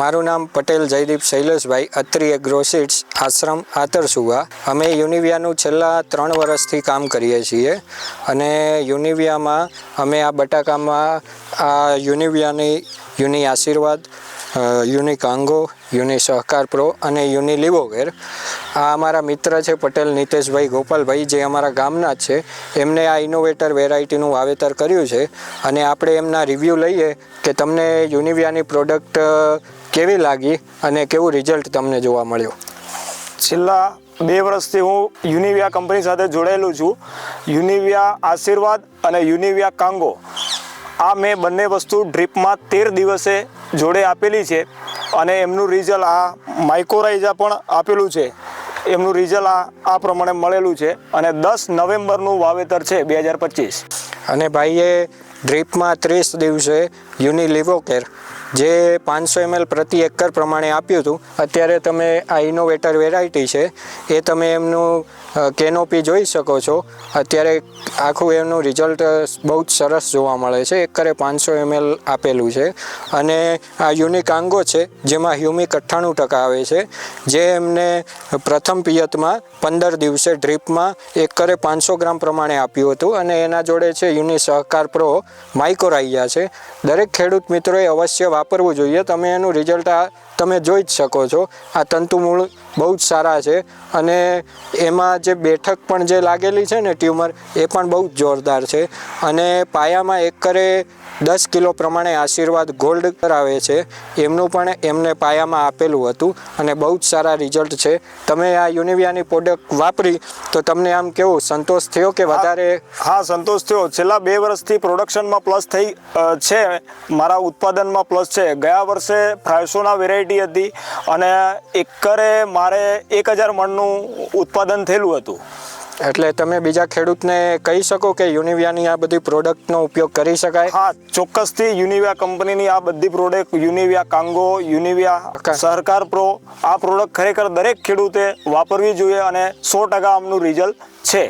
મારું નામ પટેલ જયદીપ શૈલેષભાઈ, અત્રી એગ્રોસિડ્સ આશ્રમ આતરસુવા. અમે યુનિવિયાનું છેલ્લા ત્રણ વર્ષથી કામ કરીએ છીએ અને યુનિવિયામાં અમે આ બટાકામાં આ યુનિવિયાની યુનિ આશીર્વાદ યુનિ કાંગો, યુનિ સહકાર પ્રો અને યુનિ લિવોવેર આ અમારા મિત્ર છે પટેલ નીતેશભાઈ ગોપાલભાઈ, જે અમારા ગામના જ છે. એમને આ ઇનોવેટર વેરાયટીનું વાવેતર કર્યું છે અને આપણે એમના રિવ્યૂ લઈએ કે તમને યુનિવિયાની પ્રોડક્ટ કેવી લાગી અને કેવું રિઝલ્ટ તમને જોવા મળ્યું? છેલ્લા બે વર્ષથી હું યુનિવિયા કંપની સાથે જોડાયેલું છું. યુનિવિયા આશીર્વાદ અને યુનિવિયા કાંગો આ મેં બંને વસ્તુ ડ્રીપમાં તેર દિવસે જોડે આપેલી છે અને એમનું રિઝલ્ટ આ માઇકોરાઇઝા પણ આપેલું છે. એમનું રિઝલ્ટ આ આ પ્રમાણે મળેલું છે અને દસ નવેમ્બરનું વાવેતર છે બે હજાર પચીસ. અને ભાઈએ ડ્રીપમાં ત્રીસ દિવસે યુનિ લિવોકેર જે પાંચસો એમએલ પ્રતિ એકર પ્રમાણે આપ્યું હતું, અત્યારે તમે આ ઇનોવેટર વેરાયટી છે, એ તમે એમનું કેનોપી જોઈ શકો છો. અત્યારે આખું એમનું રિઝલ્ટ બહુ જ સરસ જોવા મળે છે. એકરે પાંચસો એમએલ આપેલું છે. અને આ યુનિક આંગો છે, જેમાં હ્યુમિક અઠ્ઠાણું ટકા આવે છે, જે એમને પ્રથમ પિયતમાં પંદર દિવસે ડ્રીપમાં એકરે પાંચસો ગ્રામ પ્રમાણે આપ્યું હતું. અને એના જોડે છે યુનિ સહકાર પ્રો માઇકોરાઇયા છે. દરેક ખેડૂત મિત્રોએ અવશ્ય વાપરવું જોઈએ. તમે એનું રિઝલ્ટ આ તમે જોઈ જ શકો છો. આ તંતુમૂળ બહુ જ સારા છે. અને એમાં જે બેઠક પણ જે લાગેલી છે ને ટ્યુમર, એ પણ બહુ જ જોરદાર છે. અને પાયામાં એકરે દસ કિલો પ્રમાણે આશીર્વાદ ગોલ્ડ કરાવે છે. એમનું પણ એમને પાયામાં આપેલું હતું અને બહુ જ સારા રિઝલ્ટ છે. તમે આ યુનિવિયાની પ્રોડક્ટ વાપરી તો તમને આમ કેવું સંતોષ થયો કે વધારે હા, સંતોષ થયો. છેલ્લા બે વર્ષથી પ્રોડક્શનમાં પ્લસ થઈ છે. મારા ઉત્પાદનમાં પ્લસ છે. ગયા વર્ષે ફ્રાયસોના વેરાયટી હતી અને એકરે મારે એક હજાર મણનું ઉત્પાદન થયેલું હતું. એટલે તમે બીજા ખેડૂતને કહી શકો કે યુનિવિયાની આ બધી પ્રોડક્ટનો ઉપયોગ કરી શકાય? હા ચોક્કસથી યુનિવિયા કંપનીની આ બધી પ્રોડક્ટ યુનિવિયા કાંગો યુનિવિયા સરકાર સહકાર પ્રો આ પ્રોડક્ટ ખરેખર દરેક ખેડૂતે વાપરવી જોઈએ અને સો ટકા આમનું રિઝલ્ટ છે.